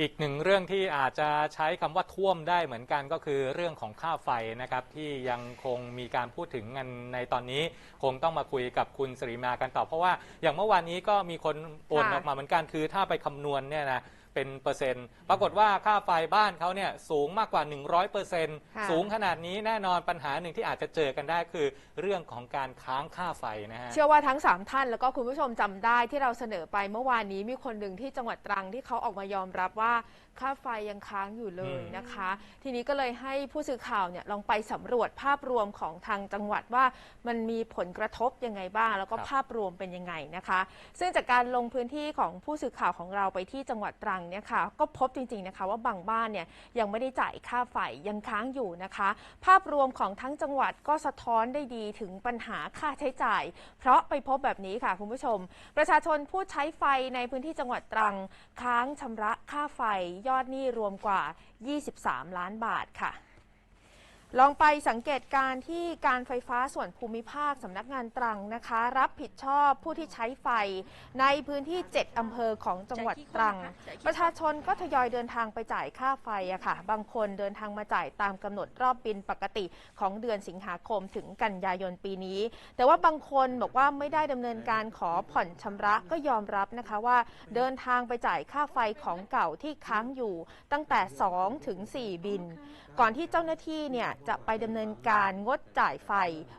อีกหนึ่งเรื่องที่อาจจะใช้คำว่าท่วมได้เหมือนกันก็คือเรื่องของค่าไฟนะครับที่ยังคงมีการพูดถึงกันในตอนนี้ คงต้องมาคุยกับคุณสริมากันต่อ เพราะว่าอย่างเมื่อวานนี้ก็มีคนโอนค่ออกมาเหมือนกันคือถ้าไปคำนวณเนี่ยนะ เป็นเปอร์เซ็นต์ ปรากฏว่าค่าไฟบ้านเขาเนี่ยสูงมากกว่า 100เปอร์เซ็นต์ค่ะสูงขนาดนี้แน่นอนปัญหาหนึ่งที่อาจจะเจอกันได้คือเรื่องของการค้างค่าไฟนะฮะ เชื่อว่าทั้ง 3 ท่านแล้วก็คุณผู้ชมจำได้ที่เราเสนอไปเมื่อวานนี้มีคนหนึ่งที่จังหวัดตรังที่เขาออกมายอมรับว่าค่าไฟยังค้างอยู่เลยอืมนะคะ ทีนี้ก็เลยให้ผู้สื่อข่าวเนี่ยลองไปสำรวจภาพรวมของทางจังหวัดว่ามันมีผลกระทบยังไงบ้าง แล้วก็ภาพรวมเป็นยังไงนะคะ ซึ่งจากการลงพื้นที่ของผู้สื่อข่าวของเราไปที่จังหวัดตรังเนี่ยค่ะก็พบจริงๆนะคะว่าบางบ้านเนี่ยยังไม่ได้จ่ายค่าไฟยังค้างอยู่นะคะ ภาพรวมของทั้งจังหวัดก็สะท้อนได้ดีถึงปัญหาค่าใช้จ่าย เพราะไปพบแบบนี้ค่ะคุณผู้ชม ประชาชนผู้ใช้ไฟในพื้นที่จังหวัดตรัง ค้างชำระค่าไฟยอดหนี้รวมกว่า 23 ล้านบาทค่ะ ลองไปสังเกตการณ์ที่การไฟฟ้าส่วนภูมิภาคสำนักงานตรังนะคะ รับผิดชอบผู้ที่ใช้ไฟในพื้นที่ 7 อำเภอของจังหวัดตรัง ประชาชนก็ทยอยเดินทางไปจ่ายค่าไฟอะค่ะ บางคนเดินทางมาจ่ายตามกำหนดรอบบินปกติของเดือนสิงหาคมถึงกันยายนปีนี้ แต่ว่าบางคนบอกว่าไม่ได้ดำเนินการขอผ่อนชำระก็ยอมรับนะคะว่า เดินทางไปจ่ายค่าไฟของเก่าที่ค้างอยู่ตั้งแต่ 2 ถึง 4 บิน ก่อนที่เจ้าหน้าที่เนี่ยจะไปดำเนินการงดจ่ายไฟ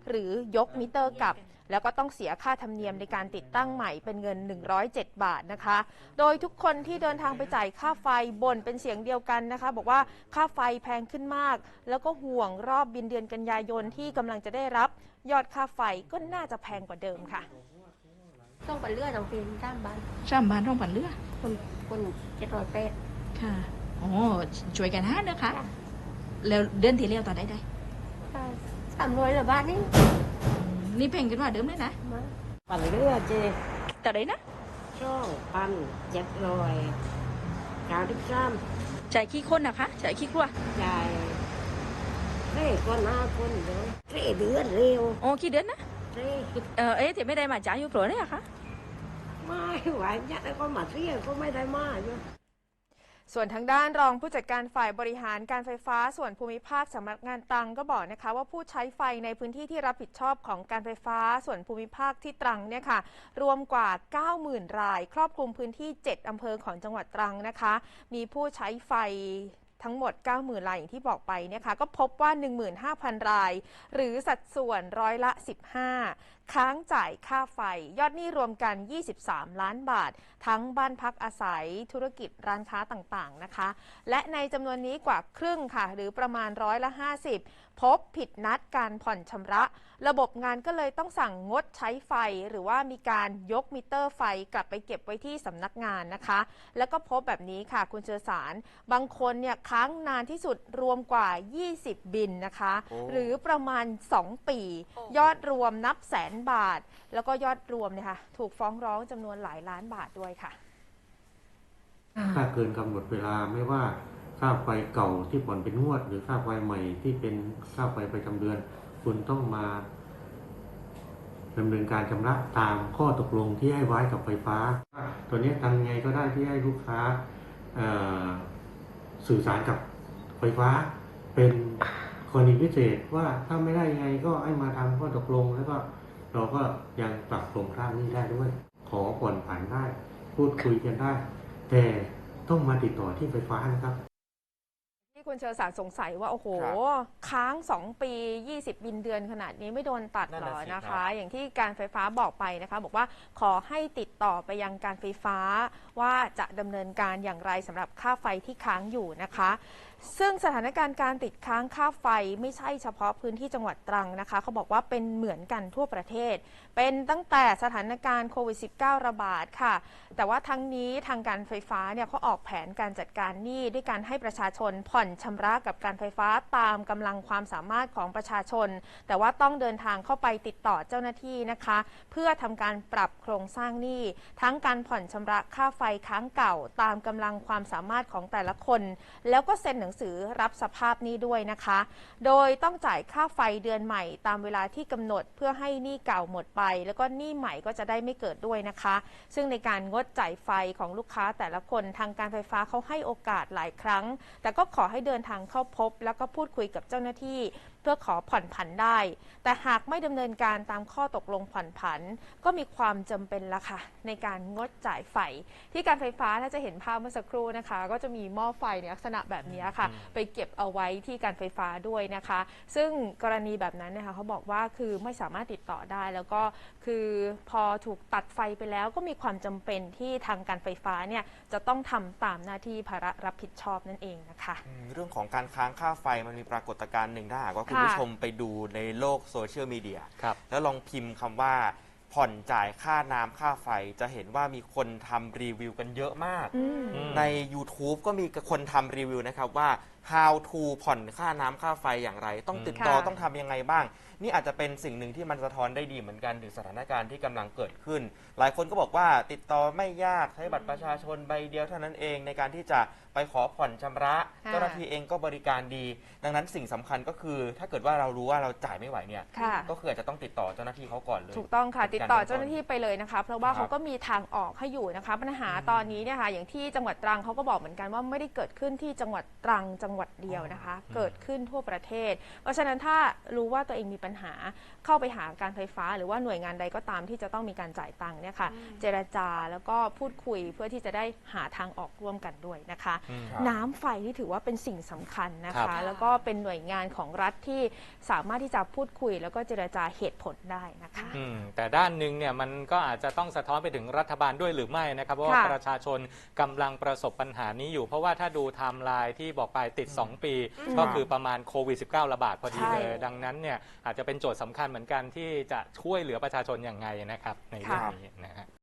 หรือยกมิเตอร์กลับ แล้วก็ต้องเสียค่าธรรมเนียมในการติดตั้งใหม่เป็นเงิน 107 บาทนะคะ โดยทุกคนที่เดินทางไปจ่ายค่าไฟบ่นเป็นเสียงเดียวกันนะคะ บอกว่าค่าไฟแพงขึ้นมาก แล้วก็ห่วงรอบบินเดือนกันยายนที่กำลังจะได้รับ ยอดค่าไฟก็น่าจะแพงกว่าเดิมค่ะต้องไปเลื่อยต้องปีนข้ามบ้านสามบ้านร่องปันเลือคนคนเจ็ดร้อยแปดค่ะโอ้ช่วยกันหานะคะ แล้วเดือนที่แล้วตอนได้ได้สามร้อยละบ้านนี่นี่แพงกันกว่าเดิมเลยนะมาปั่นเรือเจแต่ได้นะช่องพันเจ็ดร้อยกาที่สามจ่ายขี้คนนะคะจ่ายขี้ครัวจ่ายเร่คนห้าคนเดียวเร่เดือนเร็วโอ้กี่เดือนนะเร่เออเอ๊ะที่ไม่ได้มาจ่ายอยู่เปล่าเลยอะคะไม่ไหวยัดแล้วก็มาเสียก็ไม่ได้มาอยู่ ส่วนทางด้านรองผู้จัดการฝ่ายบริหารการไฟฟ้าส่วนภูมิภาคสำนักงานตรังก็บอกนะคะว่าผู้ใช้ไฟในพื้นที่ที่รับผิดชอบของการไฟฟ้าส่วนภูมิภาคที่ตรังเนี่ยค่ะรวมกว่า 90,000 ราย ครอบคลุมพื้นที่ 7 อำเภอของจังหวัดตรังนะคะ มีผู้ใช้ไฟ ทั้งหมด 90,000 รายอย่างที่บอกไปเนี่ยค่ะก็พบว่า 15,000 ราย หรือสัดส่วนร้อยละ 15 ค้างจ่ายค่าไฟ ยอดหนี้รวมกัน 23 ล้านบาท ทั้งบ้านพักอาศัยธุรกิจร้านค้าต่างๆนะคะ และในจำนวนนี้กว่าครึ่งค่ะ หรือประมาณร้อยละ 50 พบผิดนัดการผ่อนชำระ ระบบงานก็เลยต้องสั่งงดใช้ไฟ หรือว่ามีการยกมิเตอร์ไฟกลับไปเก็บไว้ที่สำนักงานนะคะ แล้วก็พบแบบนี้ค่ะคุณเชอสาร บางคนเนี่ยคางนานที่สุดรวมกว่า 20 บินนะคะ โอ้ หรือประมาณ 2 ปียอดรวมนับแสนบาท แล้วก็ยอดรวมเนี่ยค่ะถูกฟ้องร้องจำนวนหลายล้านบาทด้วยค่ะ ถ้าเกินกำหนดเวลาไม่ว่าค่าไฟเก่าที่ผ่อนเป็นงวด หรือค่าไฟใหม่ที่เป็นค่าไฟประจำเดือน คุณต้องมาดำเนินการชำระตามข้อตกลงที่ให้ไว้กับไฟฟ้า ตัวนี้ทำยังไงก็ได้ที่ให้ลูกค้าเอ่อ สื่อสารกับไฟฟ้า เป็นกรณีพิเศษว่าถ้าไม่ได้ยังไงก็ให้มาทำข้อตกลงแล้วก็เราก็ยังปรับโครงสร้างนี้ได้ด้วย ขอผ่อนผันได้ พูดคุยกันได้ แต่ต้องมาติดต่อที่ไฟฟ้านะครับ คุณเชอสารสงสัยว่า โอ้โหครับค้าง 2 ปี 20 บินเดือนขนาดนี้ไม่โดนตัดนั่นเหรน่ะอสินะครัคะบอย่างที่การไฟฟ้าบอกไปนะคะ บอกว่าขอให้ติดต่อไปยังการไฟฟ้าว่าจะดำเนินการอย่างไรสำหรับค่าไฟที่ค้างอยู่นะคะซึ่งสถานการณ์การติดค้างค่าไฟไม่ใช่เฉพาะพื้นที่จังหวัดตรังนะคะ เขาบอกว่าเป็นเหมือนกันทั่วประเทศ เป็นตั้งแต่สถานการณ์โควิด -19 ระบาดค่ะ แต่ว่าทั้งนี้ทางการไฟฟ้าเนี่ยเขาออกแผนการจัดการหนี้ด้วยการให้ประชาชนผ่อนชำระกับการไฟฟ้าตามกำลังความสามารถของประชาชน แต่ว่าต้องเดินทางเข้าไปติดต่อเจ้าหน้าที่นะคะ เพื่อทำการปรับโครงสร้างหนี้ทั้งการผ่อนชำระค่าไฟค้างเก่า ตามกำลังความสามารถของแต่ละคน แล้วก็เซ็นนังสือรับสภาพหนี้ด้วยนะคะ โดยต้องจ่ายค่าไฟเดือนใหม่ ตามเวลาที่กำหนดเพื่อให้หนี้เก่าหมดไป แล้วก็หนี้ใหม่ก็จะได้ไม่เกิดด้วยนะคะ ซึ่งในการงดจ่ายไฟของลูกค้าแต่ละคนทางการไฟฟ้าเขาให้โอกาสหลายครั้ง แต่ก็ขอให้เดินทางเข้าพบ แล้วก็พูดคุยกับเจ้าหน้าที่ เพื่อขอผ่อนผันได้ แต่หากไม่ดำเนินการตามข้อตกลงผ่อนผัน ก็มีความจำเป็นละค่ะ ในการงดจ่ายไฟ ที่การไฟฟ้าถ้าจะเห็นภาพเมื่อสักครู่นะคะ ก็จะมีหม้อไฟในลักษณะแบบนี้ค่ะอืมไปเก็บเอาไว้ที่การไฟฟ้าด้วยนะคะ ซึ่งกรณีแบบนั้นเนะคะเขาบอกว่าคือไม่สามารถติดต่อได้ แล้วก็คือพอถูกตัดไฟไปแล้วก็มีความจำเป็นที่ทางการไฟฟ้าเนี่ยจะต้องทำตามหน้าที่ภาระรับผิดชอบนั่นเองนะคะอืมเรื่องของการค้างค่าไฟมันมีปรากฏการณ์หนึ่งถ้าหากว่าคุณค่ะผู้ชมไปดูในโลกโซเชียลมีเดียครับแล้วลองพิมพ์คำว่า ผ่อนจ่ายค่าน้ำค่าไฟ จะเห็นว่ามีคนทำรีวิวกันเยอะมาก อืมอืมใน YouTube ก็มีคนทำรีวิวนะครับว่า how to ผ่อนค่าน้ำค่าไฟอย่างไร ต้องติดต่อค่ะ ต้องทำยังไงบ้าง นี่อาจจะเป็นสิ่งหนึ่งที่มันสะท้อนได้ดีเหมือนกันถึงสถานการณ์ที่กำลังเกิดขึ้น หลายคนก็บอกว่าติดต่อไม่ยากใช้บัตรประชาชนใบเดียวเท่านั้นเองในการที่จะไปขอผ่อนชำระ ค่ะ เจ้าหน้าที่เองก็บริการดี ดังนั้นสิ่งสำคัญก็คือ ถ้าเกิดว่าเรารู้ว่าเราจ่ายไม่ไหวเนี่ย ค่ะ ก็คืออาจจะต้องติดต่อเจ้าหน้าที่เขาก่อนเลย ถูกต้องค่ะเป็นติดการต่อเริ่มต้นเจ้าหน้าที่ไปเลยนะคะ เพราะว่าครับเขาก็มีทางออกให้อยู่นะคะ ปัญหาตอนนี้เนี่ยค่ะอย่างที่จังหวัดตรังเขาก็บอกเหมือนกันว่าไม่ได้เกิดขึ้นที่จังหวัดตรังจังหวัดเดียวนะคะ เกิดขึ้นทั่วประเทศ เพราะฉะนั้นถ้ารู้ว่าตัวเองมีปัญหาเข้าไปหาการไฟฟ้า หรือว่าหน่วยงานใดก็ตามที่จะต้องมีการจ่ายตังค์เนี่ยค่ะเจรจาแล้วก็พูดคุยเพื่อที่จะได้หาทางออกร่วมกันด้วยนะคะอืมครับน้ำไฟที่ถือว่าเป็นสิ่งสำคัญนะครัคะบแล้วก็เป็นหน่วยงานของรัฐที่สามารถที่จะพูดคุย แล้วก็เจรจาเหตุผลได้นะคะอืมแต่ด้านหนึ่งเนี่ยมันก็อาจจะต้องสะท้อนไปถึงรัฐบาลด้วยหรือไม่นะครับเพราะว่าค่ะประชาชนกำลังประสบปัญหานี้อยู่ เพราะว่าถ้าดูไทม์ไลน์ที่บอกไปติด2 ปี ก็คือประมาณโควิด -19 ระบาดพอดีใช่เลย ดังนั้นเนี่ยอาจจะเป็นโจทย์สำคัญเหมือนกันที่จะช่วยเหลือประชาชนอย่างไงนะครับในเรื่องนี้นะฮะ